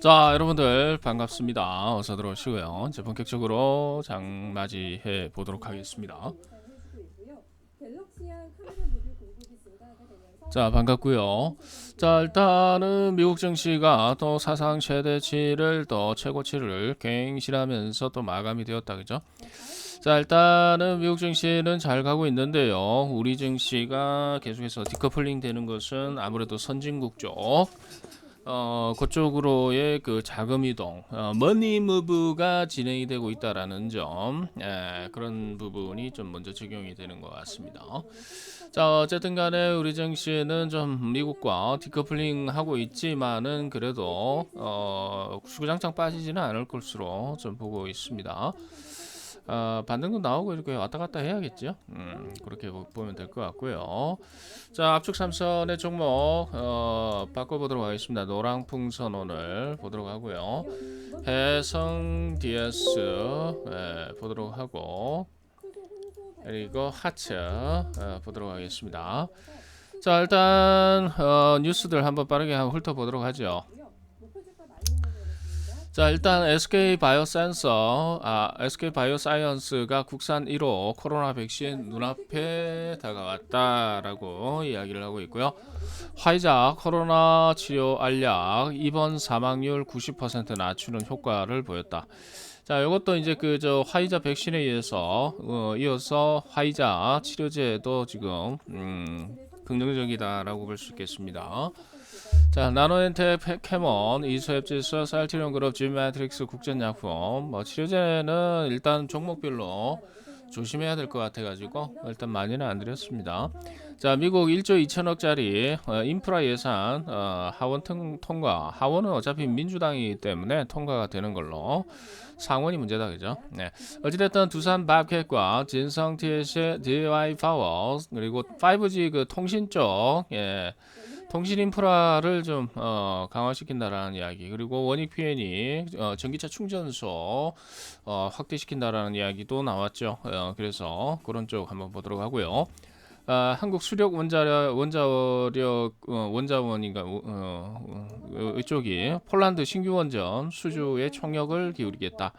자, 여러분들 반갑습니다. 어서 들어오시고요. 이제 본격적으로 장 맞이 해 보도록 하겠습니다. 자, 반갑고요. 자, 일단은 미국 증시가 또 사상 최대치를 또 최고치를 갱신하면서 또 마감이 되었다. 그죠? 자, 일단은 미국 증시는 잘 가고 있는데요. 우리 증시가 계속해서 디커플링 되는 것은 아무래도 선진국 쪽 어, 그쪽으로의 그 자금 이동, 어, 머니 무브가 진행이 되고 있다라는 점, 예, 그런 부분이 좀 먼저 적용이 되는 것 같습니다. 자, 어쨌든 간에 우리 증시는 좀 미국과 디커플링 하고 있지만은 그래도 어, 주구장창 빠지지는 않을 것으로 좀 보고 있습니다. 어, 반등도 나오고 이렇게 왔다 갔다 해야겠죠. 음, 그렇게 보- 보면 될 것 같고요. 자, 압축 삼선의 종목 어, 바꿔보도록 하겠습니다. 노랑 풍선 오늘 보도록 하고요. 해성 DS 예, 보도록 하고 그리고 하츠 어, 보도록 하겠습니다. 자, 일단 어, 뉴스들 한번 빠르게 한번 훑어보도록 하죠. 자 일단 SK 바이오센서, 아 SK 바이오사이언스가 국산 1호 코로나 백신 눈앞에 다가왔다라고 이야기를 하고 있고요. 화이자 코로나 치료 알약 입원 사망률 90% 낮추는 효과를 보였다. 자, 이것도 이제 그 저 화이자 백신에 의해서 어, 이어서 화이자 치료제도 지금 음, 긍정적이다라고 볼 수 있겠습니다. 자, 나노엔텍, 페- 캐몬, 이소앱지수, 살티론 그룹, 지메트릭스 국전약품. 뭐 치료제는 일단 종목별로 조심해야 될 것 같아가지고 일단 많이는 안 드렸습니다. 자, 미국 1조 2천억짜리 어, 인프라 예산 어, 하원 통, 통과. 하원은 어차피 민주당이기 때문에 통과가 되는 걸로. 상원이 문제다 그죠? 네. 어찌됐든 두산 밥캣과 진성 TS, DY 파워 그리고 5G 그 통신 쪽 예. 통신 인프라를 좀 어, 강화시킨다라는 이야기 그리고 원익 PN이 어, 전기차 충전소 어, 확대시킨다라는 이야기도 나왔죠. 어, 그래서 그런 쪽 한번 보도록 하고요. 아, 한국 수력 원자력 원자력 어, 원자원인가 어, 어, 어, 이쪽이 폴란드 신규 원전 수주에 총력을 기울이겠다.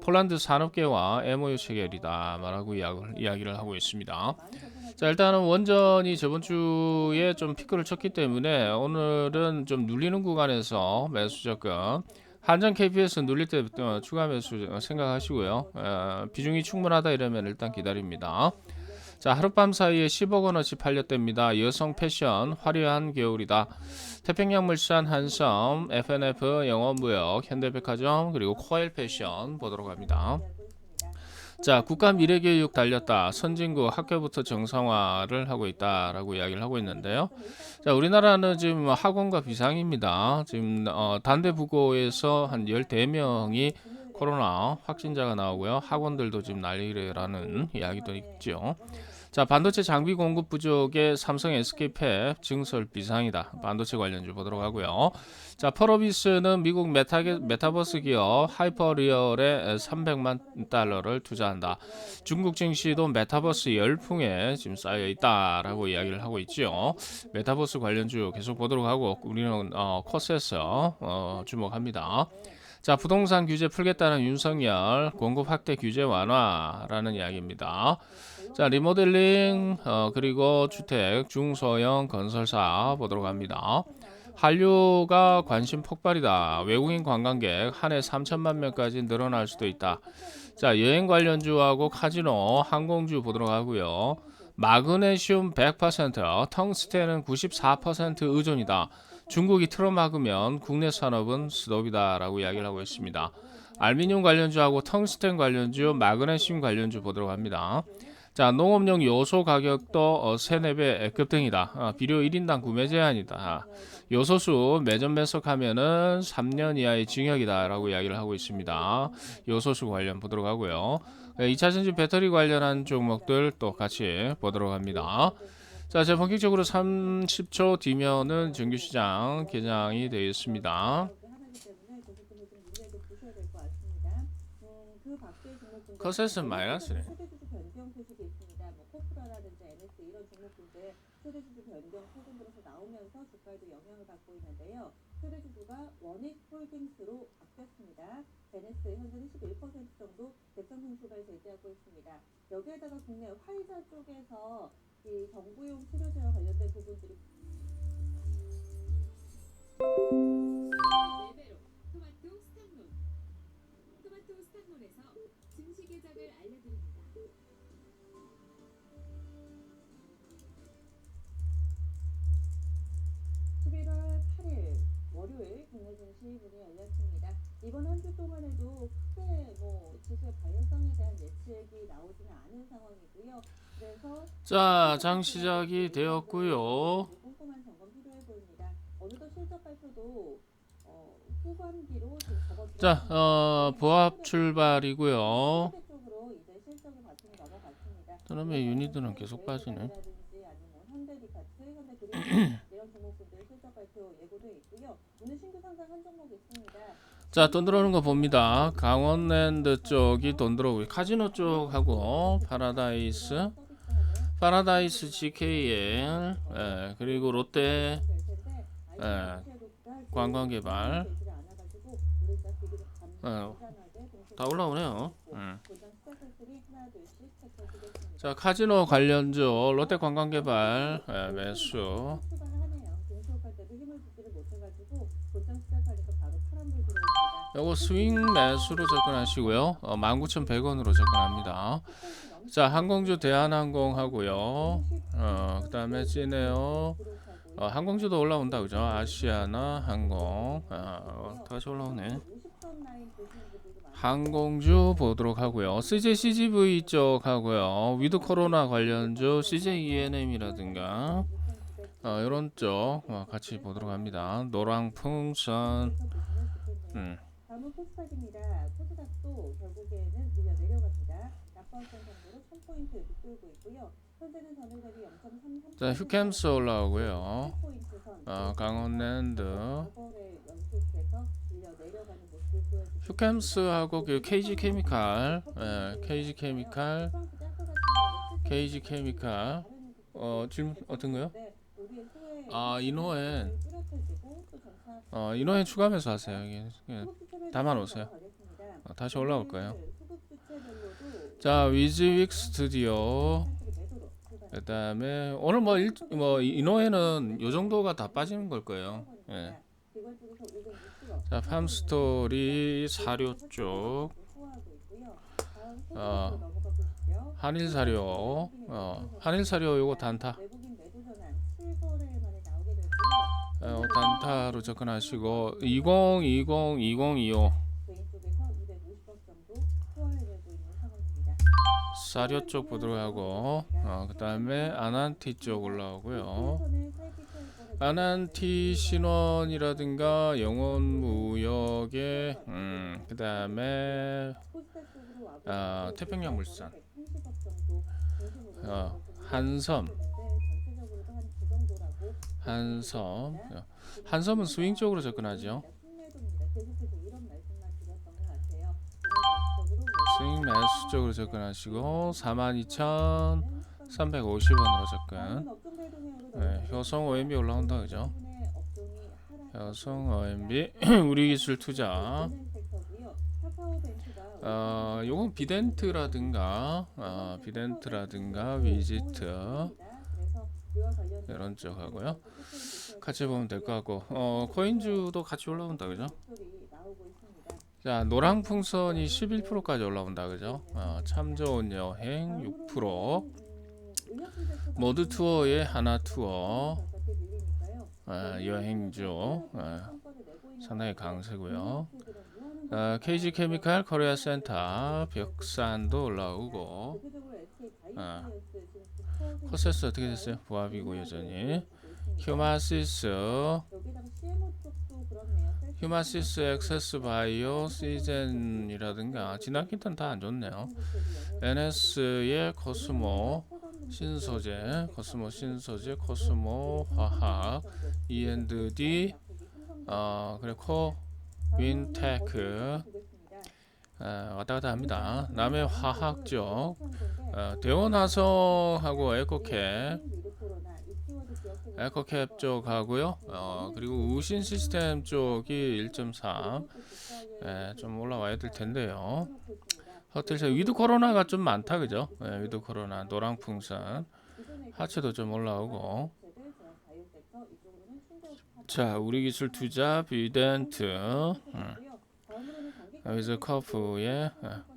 폴란드 산업계와 MOU 체결이다 말하고 이야기를, 이야기를 하고 있습니다. 자 일단은 원전이 저번 주에 좀 피크를 쳤기 때문에 오늘은 좀 눌리는 구간에서 매수 접근 한전 KPS 눌릴 때 어, 추가 매수 생각하시고요. 어, 비중이 충분하다 이러면 일단 기다립니다. 자 하룻밤 사이에 10억 원어치 팔렸답니다. 여성 패션 화려한 겨울이다. 태평양 물산 한섬 FNF 영어무역 현대백화점 그리고 코엘 패션 보도록 합니다 자, 국가 미래교육 달렸다. 선진국 학교부터 정상화를 하고 있다라고 이야기를 하고 있는데요. 자, 우리나라는 지금 학원과 비상입니다. 지금 어, 단대 부고에서 한 14명이 코로나 확진자가 나오고요. 학원들도 지금 난리라는 이야기도 있죠. 자, 반도체 장비 공급 부족에 삼성 SK팹 증설 비상이다. 반도체 관련주 보도록 하고요. 자, 펄어비스는 미국 메타 메타버스 기업 하이퍼리얼에 300만 달러를 투자한다. 중국 증시도 메타버스 열풍에 지금 쌓여 있다라고 이야기를 하고 있지요. 메타버스 관련주 계속 보도록 하고 우리는 어, 코스에서 어, 주목합니다. 자, 부동산 규제 풀겠다는 윤석열 공급 확대 규제 완화라는 이야기입니다. 자, 리모델링 어, 그리고 주택 중소형 건설사 보도록 합니다. 한류가 관심 폭발이다. 외국인 관광객 한 해 3천만 명까지 늘어날 수도 있다. 자, 여행 관련주하고 카지노, 항공주 보도록 하고요. 마그네슘 100%, 텅스텐은 94% 의존이다. 중국이 틀어막으면 국내 산업은 스톱이다라고 이야기를 하고 있습니다. 알미늄 관련주하고 텅스텐 관련주, 마그네슘 관련주 보도록 합니다. 자, 농업용 요소 가격도 어, 3, 4배 급등이다. 어, 비료 1인당 구매 제한이다. 요소수 매점 매석하면은 3년 이하의 징역이다라고 이야기를 하고 있습니다. 요소수 관련 보도록 하고요. 2차 전지 배터리 관련한 종목들 또 같이 보도록 합니다. 자, 제 본격적으로 30초 뒤면은 정규시장 개장이 되어 있습니다. 커셋은 마이너스네. 변경. 뭐 코프라라든지 NS 이런 종목들들 소대주주 변경 소금으로서 나오면서 주가에도 영향을 받고 있는데요. 최대 주주가 원익 홀딩스로 바뀌었습니다. 제네스 현재는 11% 정도 대선 승수를 제기하고 있습니다. 여기에다가 국내 화이자 쪽에서 이 정부용 치료제와 관련된 부분들이 4배로 토마토 스탄론 토마토 스탄론에서 증시 계작을 알려드립니다. 11월 8일 월요일 국내 증시 문이 열렸습니다. 이번 한 주 동안에도 크게 뭐 지수의 발현 예측이 나오지는 않은 상황이고요. 그래서 자, 장 시작이 되었고요. 꼼꼼한 점검 필요해 보입니다. 어느덧 실적 발표도 어, 후반기로 지금 자, 어, 보합 출발이고요. 쪽으로 이제 실적을 바탕에 넘어갔습니다. 그다음에 유니드는 계속 빠지네. 아니면 뭐 현대리카트, 현대그룹 이런 종목군들 실적 발표 예고돼 있고요. 오늘 신규 상장 한 종목 있습니다. 자, 돈 들어오는 거 봅니다. 강원랜드 쪽이 돈 들어오고 카지노 쪽하고 파라다이스, 파라다이스 GKL, 예, 그리고 롯데 예, 관광개발 어, 다 올라오네요. 음. 자, 카지노 관련주 롯데 관광개발 예, 매수. 요거 스윙 매수로 접근하시고요. 어, 19,100원으로 접근합니다. 자, 항공주 대한항공 하고요. 어, 그 다음에 찌네요. 어, 항공주도 올라온다 그죠? 아시아나 항공. 아, 어, 다시 올라오네. 항공주 보도록 하고요. CJ CGV 쪽 하고요. 위드 코로나 관련주 CJ ENM이라든가 어, 이런 쪽 어, 같이 보도록 합니다. 노랑 풍선 음. 다음은 코스닥입니다. 코스닥도 결국에는 밀려 내려갑니다. 약관권 정도로 1000포인트 밑돌고 있고요. 현재는 전일 대비 0.33 자, 휴캠스 올라오고요. 어, 강원랜드 휴캠스하고 그 KG 케미칼, 예, KG 케미칼, KG 케미칼. 어, 질문 어떤 거요? 아, 이노엔. 어, 인원에 추가하면서 하세요. 이게, 예. 담아놓으세요. 어, 다시 올라올 거예요. 자, 위즈윅 스튜디오. 그다음에 오늘 뭐, 일, 뭐 이노에는 요 정도가 다 빠지는 걸 거예요. 예. 이걸 쪽에서 560원. 자, 팜스토리 사료 쪽, 어. 한일 사료, 어, 한일 사료 요거 단타, 외국인 매도 전환 7거래일 만에 나오게 됐고요. 어, 단타로 접근하시고 2020, 2025 개인 쪽에서 250원 정도 소화를 내고 있는 상황입니다. 사료 쪽 보도록 하고, 어, 그 다음에 아난티 쪽 올라오고요. 아난티 신원이라든가 영원 무역의, 음, 그다음에 와보시고 아, 태평양 물산. 130억 정도 중심으로 어, 한섬. 한섬, 어, 한섬은 스윙 쪽으로 접근하죠. 스윙 매수 쪽으로 접근하시고 42,350원으로 접근. 네, 효성 OMB 올라온다 그죠? 효성 OMB 우리 기술 투자. 어, 요건 비덴트라든가 어, 비덴트라든가 위지트 이런 쪽 하고요. 같이 보면 될 것 같고 어, 코인주도 같이 올라온다 그죠? 자 노랑 풍선이 11%까지 올라온다 그죠? 어, 참 좋은 여행 6% 모드 투어의 하나 투어. 어, 여행주 어, 상당히 강세고요. 어, KG 케미칼 코리아 센터 벽산도 올라오고. 어, 코세스 어떻게 됐어요? 부합이고 여전히. 휴마시스. 휴마시스 액세스 바이오 시젠이라든가. 지난 킨턴 다안 좋네요. NS의 코스모 신소재 코스모 신소재 코스모 화학 E&D 어 그리고 윈테크 어, 왔다 갔다 합니다. 남의 화학 쪽 어, 대원화성하고 에코캡 에코캡 쪽 하고요. 어, 그리고 우신 시스템 쪽이 1.3. 예, 좀 올라와야 될 텐데요. 호텔 위드 코로나가 좀 많다 그죠? 예, 위드 코로나 노랑 풍선 하체도 좀 올라오고. 자, 우리 기술 투자 비덴트. 음. 여기서 커프의 예.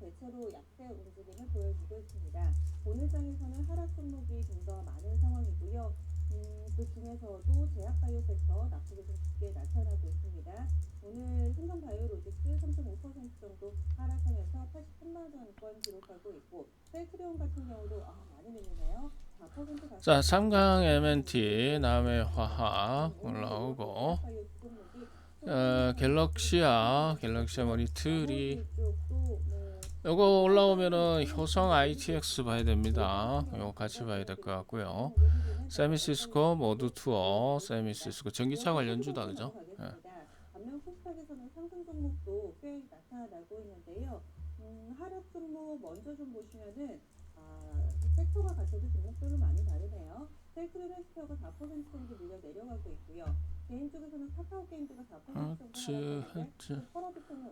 대체로 약세 움직임을 보여주고 있습니다. 오늘 장에서는 하락 종목이 좀 더 많은 상황이고요. 음, 그 중에서도 제약바이오 섹터 낙폭이 좀 깊게 나타나고 있습니다. 오늘 삼성바이오로직스 3.5% 정도 하락하면서 83만 원권 기록하고 있고 셀트리온 같은 경우도 아, 많이 밀리네요. 4% 가까이 자, 삼강 MNT, 남의 화학 올라오고. 어, 갤럭시아, 갤럭시아 모니터리. 요거 올라오면은 효성 ITX 봐야 됩니다. 요거 같이 봐야 될 것 같고요. 세미시스코 모두 투어, 세미시스코 전기차 관련주다 그죠? 예. 반면 코스닥에서는 상승 종목도 꽤 나타나고 있는데요. 음, 하락 종목 먼저 좀 보시면은 아, 섹터가 갖춰진 종목별로 많이 다르네요. 셀트리 헬스케어가 4% 정도 밀려 내려가고 있고요. 개인 쪽에서는 카카오 게임즈가 4% 정도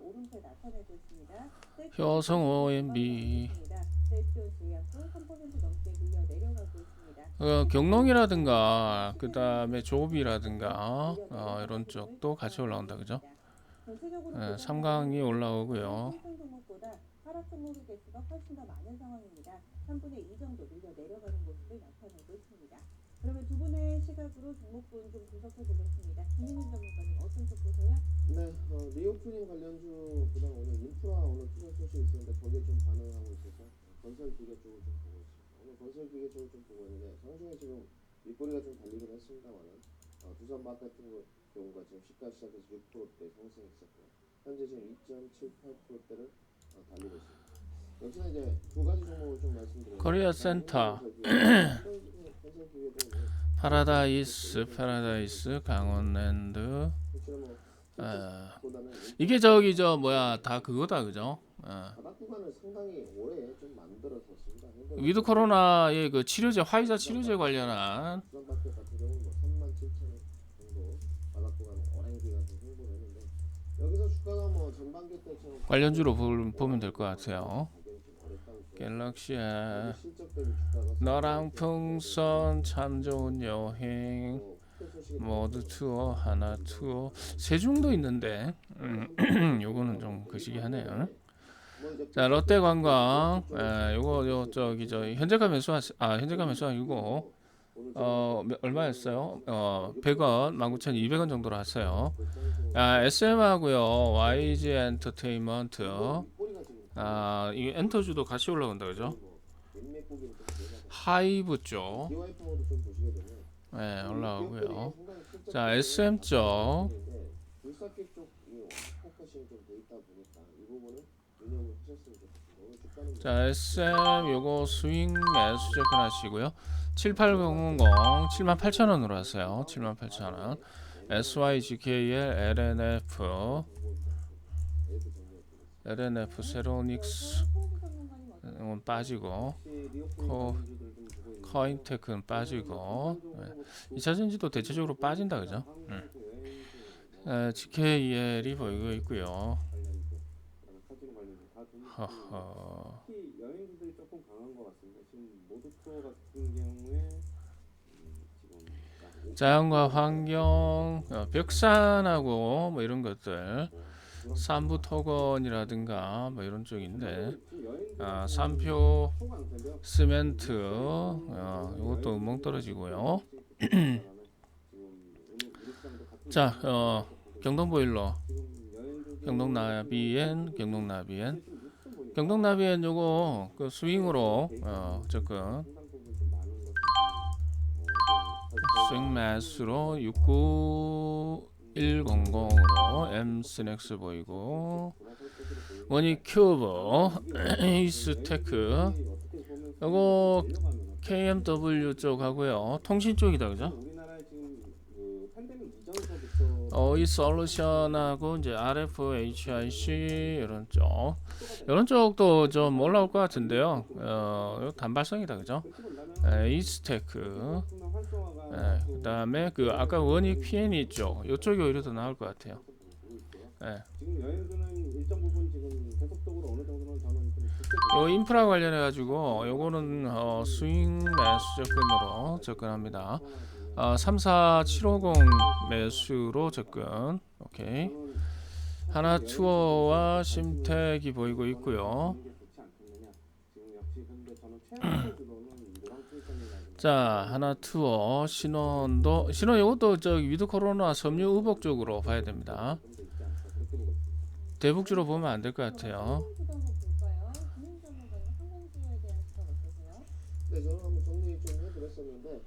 오름세 나타내고 있습니다. 효성 OMB. 셀트리온 제약도 3% 넘게 밀려 내려가고 있습니다. 어, 경농이라든가 그 다음에 조비라든가 어, 이런 쪽도 같이 올라온다 그죠? 예, 삼강이 올라오고요. 상승 종목보다 하락 종목의 개수가 훨씬 더 많은 상황입니다. 3분의 2 정도 밀려 내려가는 모습을 나타내고 있습니다. 그러면 두 분의 시각으로 종목군 좀 분석해 보겠습니다. 김민준 전문가님 어떤 쪽 보세요? 네, 어, 리오프닝 관련주보다 오늘 인프라 오늘 투자 소식이 있었는데 거기에 좀 반응하고 있어서 건설 기계 쪽을 좀 보고 있습니다. 오늘 건설 기계 쪽을 좀 보고 있는데 상중에 지금 윗꼬리가 좀 달리긴 했습니다만은 어, 두산 마켓 같은 거- 경우가 지금 시가 시작해서 6%대 상승했었고요. 현재 지금 2.78%대를 어, 달리고 있습니다. 여기서 이제 두 가지 종목을 좀 말씀드리면 코리아 센터. 파라다이스, 파라다이스, 강원랜드. 어, 이게 저기 저 뭐야 다 그거다 그죠? 어. 위드 코로나의 그 치료제 화이자 치료제 관련한 뭐 3만 7천 원 정도 바닥 구간 오랜 기간 좀 홍보를 했는데 여기서 주가가 뭐 관련주로 볼- 보면 될 것 같아요. 주가가 너랑 풍선 참 좋은 여행 모두 투어 하나 투어 세중도 있는데 음, 요거는 좀 거시기하네요. 뭐 이제 자 롯데 관광 에, 요거 요 저기 저 현재가 매수 아 현재가 매수 아니고 어 몇- 얼마였어요? 어 100원 19,200원 정도로 왔어요. 아 SM하고요 YG 엔터테인먼트 아 이 엔터주도 같이 올라간다 그죠? 하이브 쪽. 네, 실적 자 SM 쪽. 자 SM 요거 스윙 매수 접근하시고요. 7800 78,000원으로 하세요. 78,000원. SYGKL LNF LNF 세로닉스 은 빠지고 코- 커인테크는 빠지고 네. 2차전지도 대체적으로 빠진다 그죠? 음. 에, GKL이 보이고 있고요 허허 음, 자연과 환경, 어, 벽산하고 뭐 이런 것들, 산부 토건이라든가 뭐 이런 쪽인데, 아, 산표 시멘트, 어, 이것도 멍 떨어지고요. 자, 어, 경동보일러, 경동나비엔, 경동나비엔, 경동나비엔 요거 그 스윙으로 어, 접근. 스윙 매수로 69100으로 M 스낵스 보이고 원이 큐브 이스 테크 요거 KMW 쪽 하고요 통신 쪽이다 그죠 어이 솔루션하고 이제 RFHIC 이런 쪽 이런 쪽도 좀 올라올 것 같은데요. 어, 단발성이다 그죠? 에, 이스테크 예, 그다음에 그 아까 원익 PN이 쪽 이쪽이 오히려 더 나을 것 같아요. 좋게 요 인프라 관련해 가지고 요거는 어, 스윙 매수 접근으로 접근합니다. 어, 34750 매수로 접근. 오케이. 하나 투어와 심택이 보이고 있고요. 자, 하나 투어 신원도 신원 이것도 저 위드 코로나 섬유 의복 쪽으로 봐야 됩니다. 대북주로 보면 안 될 것 같아요. 네,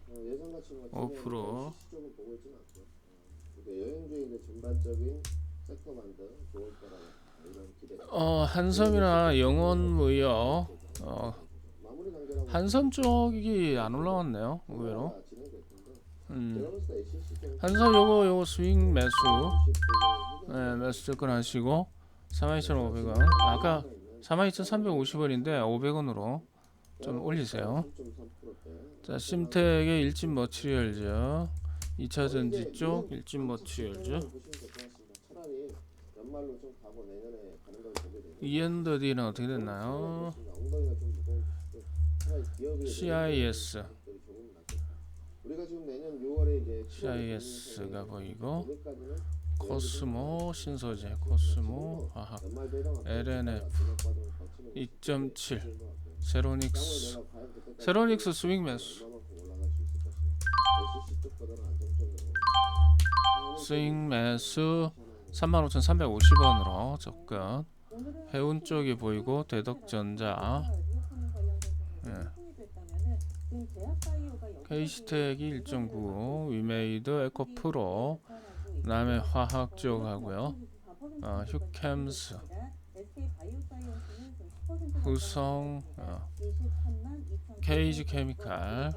어, 예상 가치는 5%. 쪽을 보고 있지는 않고요. 어. 어, 한섬이나 영원 무역 어, 마무리 단계라고 한섬 쪽이 안 올라왔네요. 의외로. 텐데 음. 한섬 요거 요거 스윙 매수. 10% 네, 매수 접근하시고 42,500원. 아까 42,350원인데 500원으로 좀 올리세요. 3.3%대. 자, 심택의 일진 머티리얼즈 2차 전지 쪽 일진 되면 ENDD는 어떻게 됐나요? CIS 것들이 조금 낫겠다. 우리가 지금 내년 6월에 이제 CIS가 보이고 코스모 신소재 코스모 화학 LNF 과정을 거치는 2.7것 같아요. 세로닉스. 세로닉스 스윙 매수. 스윙 매수 35,350원으로 접근 해운 쪽이 보이고 대덕전자 리오프닝 관련된 예. 상황이 힘이 됐다면은 지금 제약바이오가 K스택이 1.9 위메이드 에코 프로 나타나고 있고 그다음에 화학 쪽 하고요. 어, 휴캠스 후성 어, KG 케미칼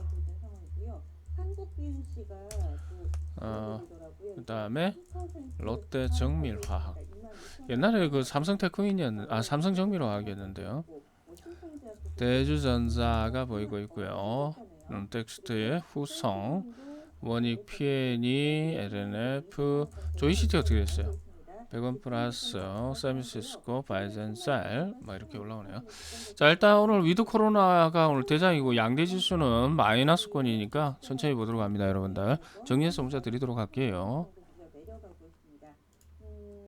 어, 그 다음에 롯데 정밀화학. 옛날에 그 삼성 테크인이었는 아 삼성 정밀화학이었는데요 대주전자가 보이고 있고요 텍스트의 후성 원익 PNE LNF 조이시티 어떻게 됐어요? 100원 플러스 세미시스코 바이젠셀 막 이렇게 올라오네요. 자 일단 오늘 위드 코로나가 오늘 대장이고 양대 지수는 마이너스권이니까 천천히 보도록 합니다 여러분들 정리해서 문자 드리도록 할게요.